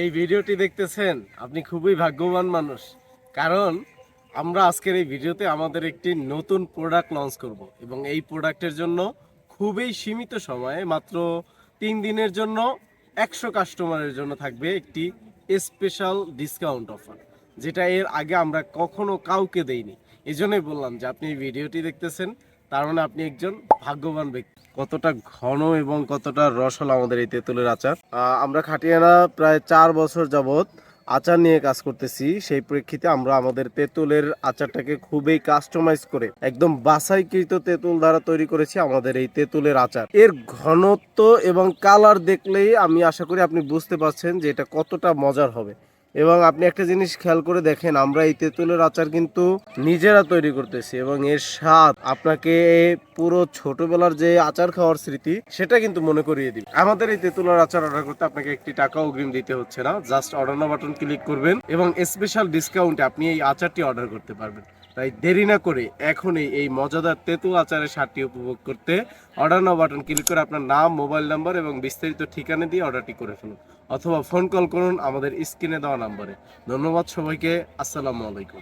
এই ভিডিওটি দেখতেছেন, আপনি খুবই ভাগ্যবান মানুষ। কারণ, আমরা আজকের এই ভিডিওতে আমাদের একটি নতুন প্রোডাক্ট লঞ্চ করব এবং এই প্রোডাক্টের জন্য খুবই সীমিত সময়ে, মাত্র তিন দিনের জন্য একশো কাস্টমারের জন্য থাকবে একটি স্পেশাল ডিসকাউন্ট অফার যেটা এর আগে আমরা কখনো কাউকে দেইনি। এই জন্যই বললাম যে আপনি ভিডিওটি দেখতেছেন তার মানে আপনি একজন ভাগ্যবান ব্যক্তি। কতটা ঘন এবং কতটা রসল আমাদের এই তেঁতুলের আচার। আমরা খাটিয়ানা প্রায় চার বছর যাবত আচার নিয়ে কাজ করতেছি। সেই প্রেক্ষিতে আমরা আমাদের তেঁতুলের আচারটাকে খুবই কাস্টমাইজ করে একদম বাছাইকৃত তেঁতুল দ্বারা তৈরি করেছি আমাদের এই তেঁতুলের আচার। এর ঘনত্ব এবং কালার দেখলেই আমি আশা করি আপনি বুঝতে পারছেন যে এটা কতটা মজার হবে। এবং আপনি একটা জিনিস খেয়াল করে দেখেন, আমরা এই তেঁতুলের আচার কিন্তু নিজেরা তৈরি করতেছি এবং এর স্বাদ আপনাকে পুরো ছোটবেলার যে আচার খাওয়ার স্মৃতি, সেটা কিন্তু মনে করিয়ে দিবে। আমাদের এই তেঁতুলের আচার অর্ডার করতে আপনাকে একটি টাকা অগ্রিম দিতে হচ্ছে না জাস্ট অর্ডার বাটন ক্লিক করবেন এবং স্পেশাল ডিসকাউন্টে আপনি এই আচারটি অর্ডার করতে পারবেন। তাই দেরি না করে এখনই এই মজাদার তেঁতুল আচারের স্বাদটি উপভোগ করতে অর্ডার নাও বাটন ক্লিক করে আপনার নাম মোবাইল নাম্বার এবং বিস্তারিত ঠিকানা দিয়ে অর্ডারটি করে ফেলুন। অথবা ফোন কল করুন আমাদের স্ক্রিনে দেওয়া নাম্বারে। ধন্যবাদ সবাইকে, আসসালামু আলাইকুম।